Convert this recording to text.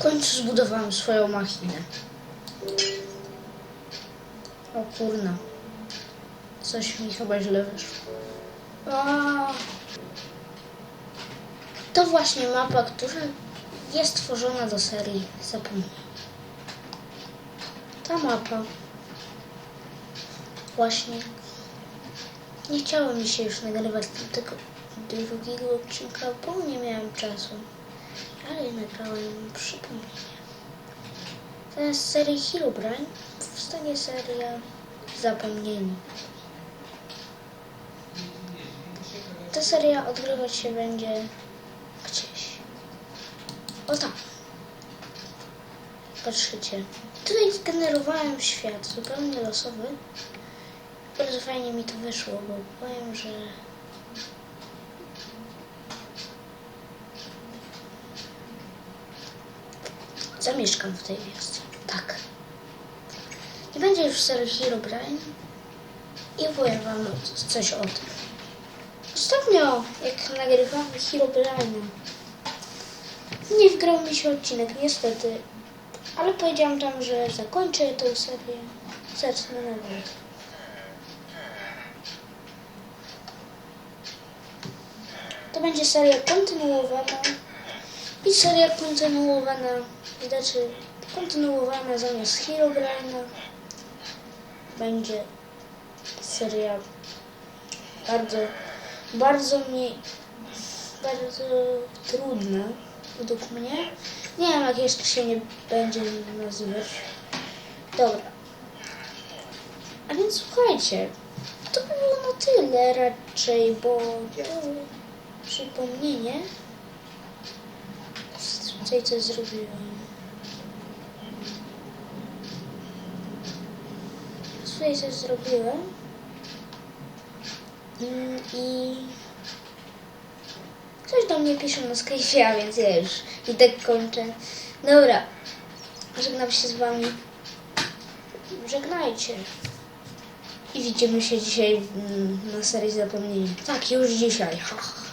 W końcu zbudowałem swoją machinę. O kurna. Coś mi chyba źle wyszło. A. To właśnie mapa, która jest tworzona do serii Zapomnień. Ta mapa. Właśnie. Nie chciało mi się już nagrywać tego drugiego odcinka, bo nie miałem czasu. Ale nagrałem przypomnienie. Teraz z serii Herobrine powstanie seria Zapomnieni. Ta seria odgrywać się będzie gdzieś. O tam. Patrzycie. Tutaj zgenerowałem świat zupełnie losowy. Bardzo fajnie mi to wyszło, bo powiem, że zamieszkam w tej wiosce. Tak. Nie będzie już serii Herobrine i powiem wam coś o tym. Ostatnio, jak nagrywamy Herobrine, nie wgrał mi się odcinek, niestety. Ale powiedziałam tam, że zakończę tę serię. Zacznę na nowo. To będzie seria kontynuowana. I seria kontynuowana, znaczy kontynuowana zamiast Herobrine'a będzie seria bardzo, bardzo mi, bardzo trudna według mnie. Nie wiem jak jeszcze się nie będzie nazywać. Dobra. A więc słuchajcie, to by było na tyle raczej, bo to przypomnienie Tutaj coś zrobiłem. Tutaj coś zrobiłem. Mm, I ktoś do mnie pisze na Skype'ie, a więc ja już i tak kończę. Dobra, żegnam się z wami. Żegnajcie. I widzimy się dzisiaj mm, na serii zapomnienia. Tak, już dzisiaj. Ha.